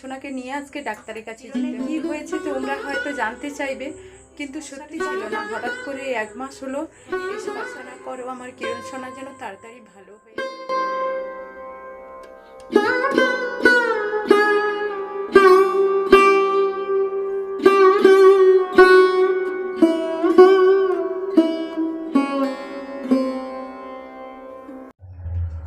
সোনাকে নিয়ে আজকে ডাক্তারের কাছে যেতে কি হয়েছে তোমরা হয়তো জানতে চাইবে, কিন্তু সত্যি ছিল না। হঠাৎ করে এক মাস হলো, এসব আশা না করো আমার কিরণ সোনা যেন তাড়াতাড়ি ভালো হয়ে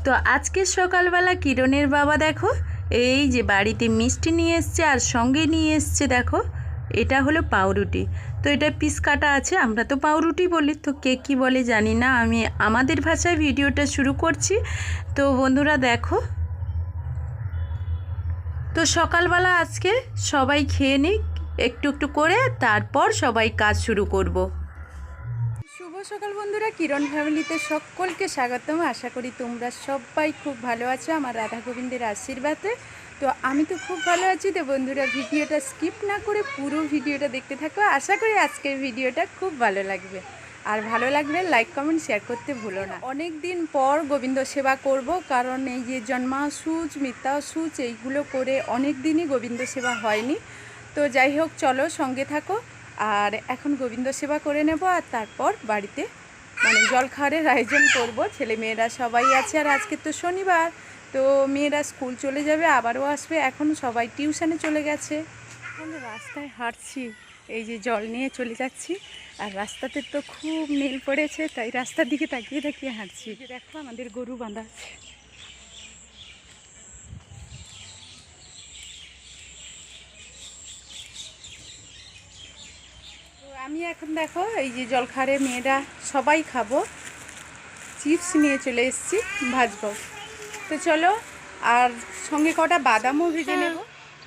তো আজকে সকালবেলা কিরণের বাবা দেখো এই যে বাড়িতে মিষ্টি নিয়ে এসছে আর সঙ্গে নিয়ে এসছে, দেখো, এটা হলো পাউরুটি। তো এটা পিস কাটা আছে, আমরা তো পাউরুটি বলি। তো কে কী বলে জানি না, আমি আমাদের ভাষায় ভিডিওটা শুরু করছি। তো বন্ধুরা দেখো। তো সকালবেলা আজকে সবাই খেয়ে নিক, একটু একটু করে, তারপর সবাই কাজ শুরু করব। সকাল বন্ধুরা, কিরণ ফ্যামিলিতে সকলকে স্বাগতম। আশা করি তোমরা সবাই খুব ভালো আছো আমার রাধা গোবিন্দের আশীর্বাদে। তো আমি তো খুব ভালো আছি তো বন্ধুরা, ভিডিওটা স্কিপ না করে পুরো ভিডিওটা দেখতে থাকো। আশা করি আজকের ভিডিওটা খুব ভালো লাগবে। আর ভালো লাগলে লাইক কমেন্ট শেয়ার করতে ভুলো না। অনেক দিন পর গোবিন্দ সেবা করব, কারণ এই যে জন্মাসুচ মিথ্যাসুচ এইগুলো করে অনেক দিনই গোবিন্দ সেবা হয়নি। তো যাই হোক, চলো সঙ্গে থাকো। আর এখন গোবিন্দ সেবা করে নেব আর তারপর বাড়িতে মানে জল খাওয়ারের আয়োজন করব। ছেলে মেয়েরা সবাই আছে আর আজকে তো শনিবার, তো মেয়েরা স্কুল চলে যাবে, আবারও আসবে। এখন সবাই টিউশনে চলে গেছে। এখন রাস্তায় হাঁটছি, এই যে জল নিয়ে চলে যাচ্ছি। আর রাস্তাতে তো খুব নীল পড়েছে, তাই রাস্তার দিকে তাকিয়ে তাকিয়ে হাঁটছি। দেখো, আমাদের গরু বাঁধা আছে। আমি এখন দেখো এই যে জলখারে মেয়েরা সবাই খাব। চিপস নিয়ে চলে এসেছি ভাজবো। তো চলো আর সঙ্গে কটা বাদামও ভেজে নেব।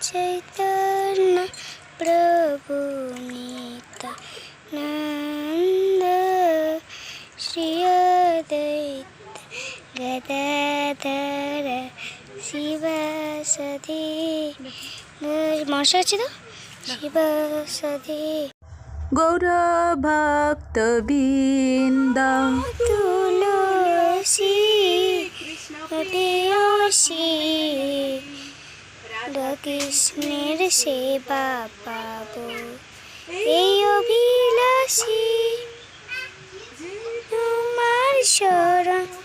চৈতন্য প্রভু গদাধর শিবাসদি। মশা আছে তো? শিবাসদি। গৌর ভক্ত বৃন্দম তুলসী কৃষ্ণের সেবা পাবো। এই অভিলাষী তোমার শরণ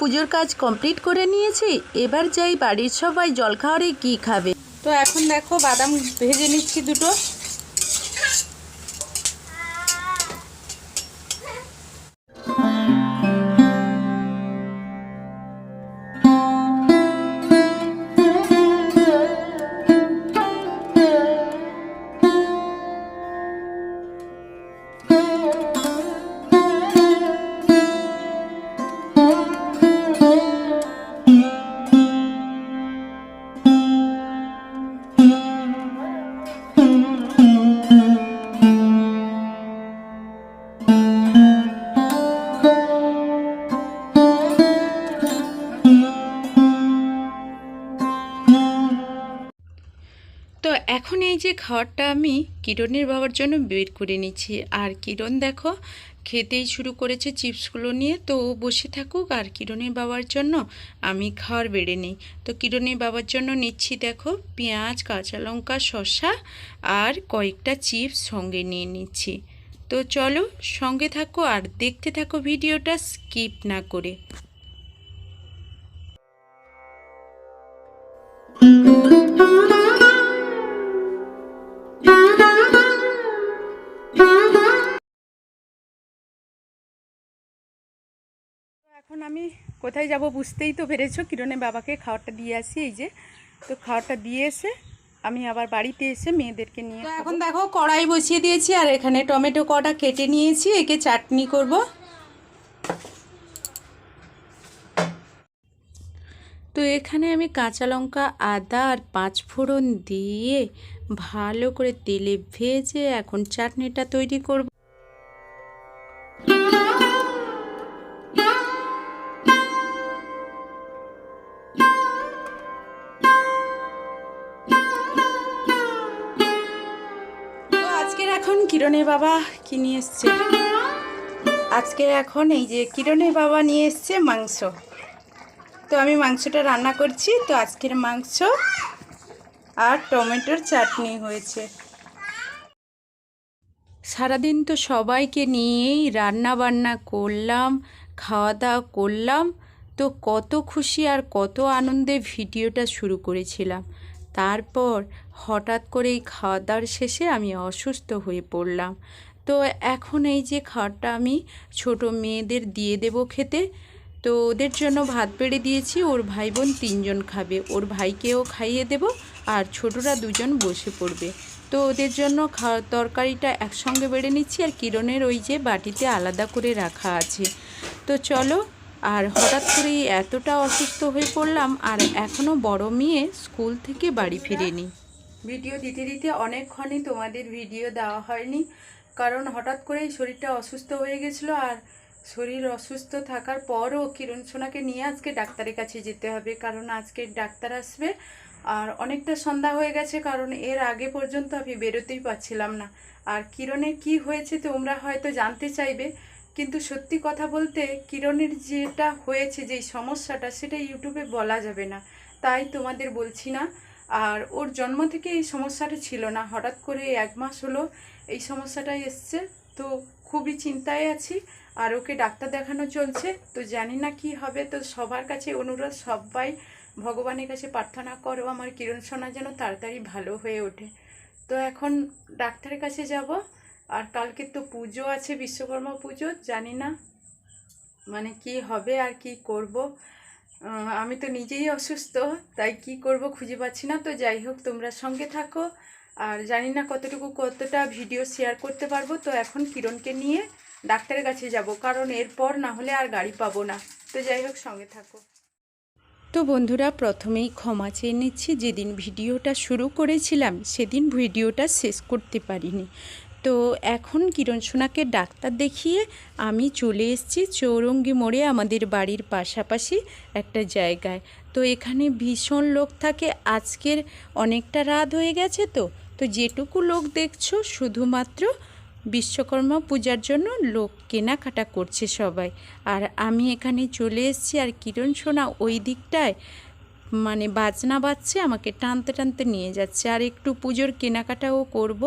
পুজোর কাজ কমপ্লিট করে নিয়েছি, এবার যাই বাড়ির সবাই জল খাওয়ারে কী খাবে। তো এখন দেখো বাদাম ভেজে নিচ্ছি দুটো। খাবারটা আমি কিরণের বাবার জন্য বের করে নিচ্ছি। আর কিরণ দেখো, খেতেই শুরু করেছে চিপসগুলো নিয়ে। তো ও বসে থাকুক আর কিরণের বাবার জন্য আমি খাওয়ার বেড়ে নিই। তো কিরণের বাবার জন্য নিচ্ছি দেখো পেঁয়াজ, কাঁচা লঙ্কা, শসা আর কয়েকটা চিপস সঙ্গে নিয়ে নিচ্ছি। তো চলো সঙ্গে থাকো আর দেখতে থাকো ভিডিওটা স্কিপ না করে। এখন আমি কোথায় যাব বুঝতেই তো পেরেছ। কিরণের বাবাকে খাবারটা দিয়ে আসি এই যে। তো খাবারটা দিয়ে এসে আমি আবার বাড়িতে এসে মেয়েদেরকে নিয়ে এখন দেখো কড়াই বসিয়ে দিয়েছি আর এখানে টমেটো কটা কেটে নিয়েছি একে চাটনি করব। তো এখানে আমি কাঁচা লঙ্কা আদা আর পাঁচ ফোড়ন দিয়ে ভালো করে তেলে ভেজে এখন চাটনিটা তৈরি করব। কিরণের বাবা কি নিয়ে এসছে? আজকে এখন এই যে কিরণের বাবা নিয়ে এসছে মাংস। তো আমি মাংসটা রান্না করছি, তো আজকের মাংস আর টমেটোর চাটনি হয়েছে। সারাদিন তো সবাইকে নিয়েই রান্না বান্না করলাম, খাওয়া দাওয়া করলাম, তো কত খুশি আর কত আনন্দে ভিডিওটা শুরু করেছিলাম। তারপর হঠাৎ করে এই খাওয়া দাওয়ার শেষে আমি অসুস্থ হয়ে পড়লাম। তো এখন এই যে খাওয়াটা আমি ছোট মেয়েদের দিয়ে দেব খেতে, তো ওদের জন্য ভাত বেড়ে দিয়েছি, ওর ভাই বোন তিনজন খাবে, ওর ভাইকেও খাইয়ে দেব আর ছোটরা দুজন বসে পড়বে। তো ওদের জন্য খাওয়া তরকারিটা একসঙ্গে বেড়ে নিচ্ছি আর কিরণের ওই যে বাটিতে আলাদা করে রাখা আছে। তো চলো আর হঠাৎ করেই এতটা অসুস্থ হয়ে পড়লাম আর এখনও বড় মেয়ে স্কুল থেকে বাড়ি ফিরেনি। ভিডিও দিতে দিতে অনেকক্ষণই তোমাদের ভিডিও দেওয়া হয়নি, কারণ হঠাৎ করেই শরীরটা অসুস্থ হয়ে গেছিল আর শরীর অসুস্থ থাকার পরও কিরণ সোনাকে নিয়ে আজকে ডাক্তারের কাছে যেতে হবে, কারণ আজকে ডাক্তার আসবে আর অনেকটা সন্ধ্যা হয়ে গেছে, কারণ এর আগে পর্যন্ত আমি বেরোতেই পারছিলাম না। আর কিরণের কি হয়েছে তোমরা হয়তো জানতে চাইবে কিন্তু সত্যি কথা বলতে কিরণের যেটা হয়েছে, যেই সমস্যাটা, সেটা ইউটিউবে বলা যাবে না। তাই তোমাদের বলছি না। আর ওর জন্ম থেকে এই সমস্যাটা ছিল না। হঠাৎ করে এক মাস হলো এই সমস্যাটাই এসছে। তো খুবই চিন্তায় আছি। আর ওকে ডাক্তার দেখানো চলছে। তো জানি না কি হবে। তো সবার কাছে অনুরোধ, সবাই ভগবানের কাছে প্রার্থনা করো আমার কিরণ সোনা যেন তাড়াতাড়ি ভালো হয়ে ওঠে। তো এখন ডাক্তারের কাছে যাব। আর কালকে তো পুজো আছে, বিশ্বকর্মা পুজো, জানি না মানে কি হবে আর কি করব। আমি তো নিজেই অসুস্থ, তাই কি করব খুঁজে পাচ্ছি না। তো যাই হোক, তোমরা সঙ্গে থাকো। আর জানি না কতটুকু, কতটা ভিডিও শেয়ার করতে পারব। তো এখন কিরণকে নিয়ে ডাক্তারের কাছে যাব, কারণ এরপর না হলে আর গাড়ি পাবো না। তো যাই হোক, সঙ্গে থাকো। তো বন্ধুরা, প্রথমেই ক্ষমা চেয়ে নিচ্ছি। যেদিন ভিডিওটা শুরু করেছিলাম, সেদিন ভিডিওটা শেষ করতে পারিনি। তো এখন কিরণ সোনাকে ডাক্তার দেখিয়ে আমি চলে এসেছি চৌরঙ্গি মোড়ে আমাদের বাড়ির পাশাপাশি একটা জায়গায়। তো এখানে ভীষণ লোক থাকে, আজকের অনেকটা রাত হয়ে গেছে তো। তো যেটুকু লোক দেখছ, শুধুমাত্র বিশ্বকর্মা পূজার জন্য লোক কেনাকাটা করছে সবাই। আর আমি এখানে চলে এসেছি আর কিরণ সোনা ওই দিকটায় মানে বাজনা বাজছে, আমাকে টানতে টানতে নিয়ে যাচ্ছে। আর একটু পুজোর কেনাকাটাও করব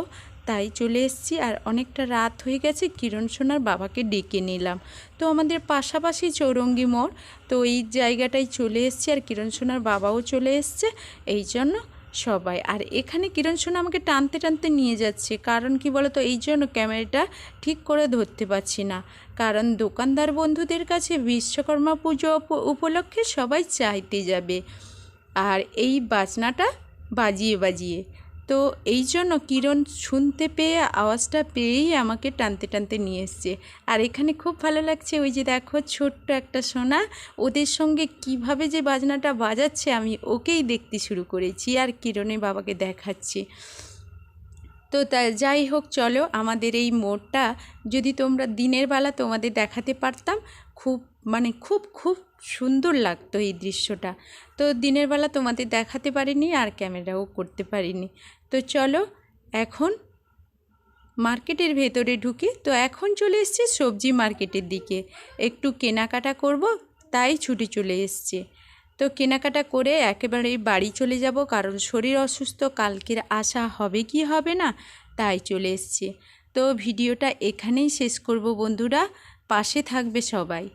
তাই চলে এসেছি আর অনেকটা রাত হয়ে গেছে, কিরণ সোনার বাবাকে ডেকে নিলাম। তো আমাদের পাশাপাশি চৌরঙ্গি মোড়, তো এই জায়গাটায় চলে এসেছি আর কিরণ সোনার বাবাও চলে এসছে, এই জন্য সবাই। আর এখানে কিরণ সোনা আমাকে টানতে টানতে নিয়ে যাচ্ছে, কারণ কি বলতো, এই জন্য ক্যামেরাটা ঠিক করে ধরতে পারছি না। কারণ দোকানদার বন্ধুদের কাছে বিশ্বকর্মা পুজো উপ- উপলক্ষে সবাই চাইতে যাবে। আর এই বাজনাটা বাজিয়ে বাজিয়ে। তো এই জন্য কিরণ শুনতে পেয়ে, আওয়াজটা পেয়েই আমাকে টানতে টানতে নিয়ে এসছে। আর এখানে খুব ভালো লাগছে, ওই যে দেখো ছোট্ট একটা সোনা, ওদের সঙ্গে কীভাবে যে বাজনাটা বাজাচ্ছে, আমি ওকেই দেখতে শুরু করেছি আর কিরণের বাবাকে দেখাচ্ছি। তো তা যাই হোক, চলো আমাদের এই মোড়টা, যদি তোমরা দিনের বেলা তোমাদের দেখাতে পারতাম, খুব মানে খুব খুব সুন্দর লাগতো এই দৃশ্যটা। তো দিনের বেলা তোমাদের দেখাতে পারিনি আর ক্যামেরাও করতে পারিনি। তো চলো এখন মার্কেটের ভেতরে ঢুকে। তো এখন চলে এসছে সবজি মার্কেটের দিকে। একটু কেনাকাটা করব, তাই ছুটি চলে এসছে। তো কেনাকাটা করে একেবারে বাড়ি চলে যাব, কারণ শরীর অসুস্থ, কালকের আসা হবে কি হবে না, তাই চলে এসছে। তো ভিডিওটা এখানেই শেষ করব বন্ধুরা, পাশে থাকবে সবাই।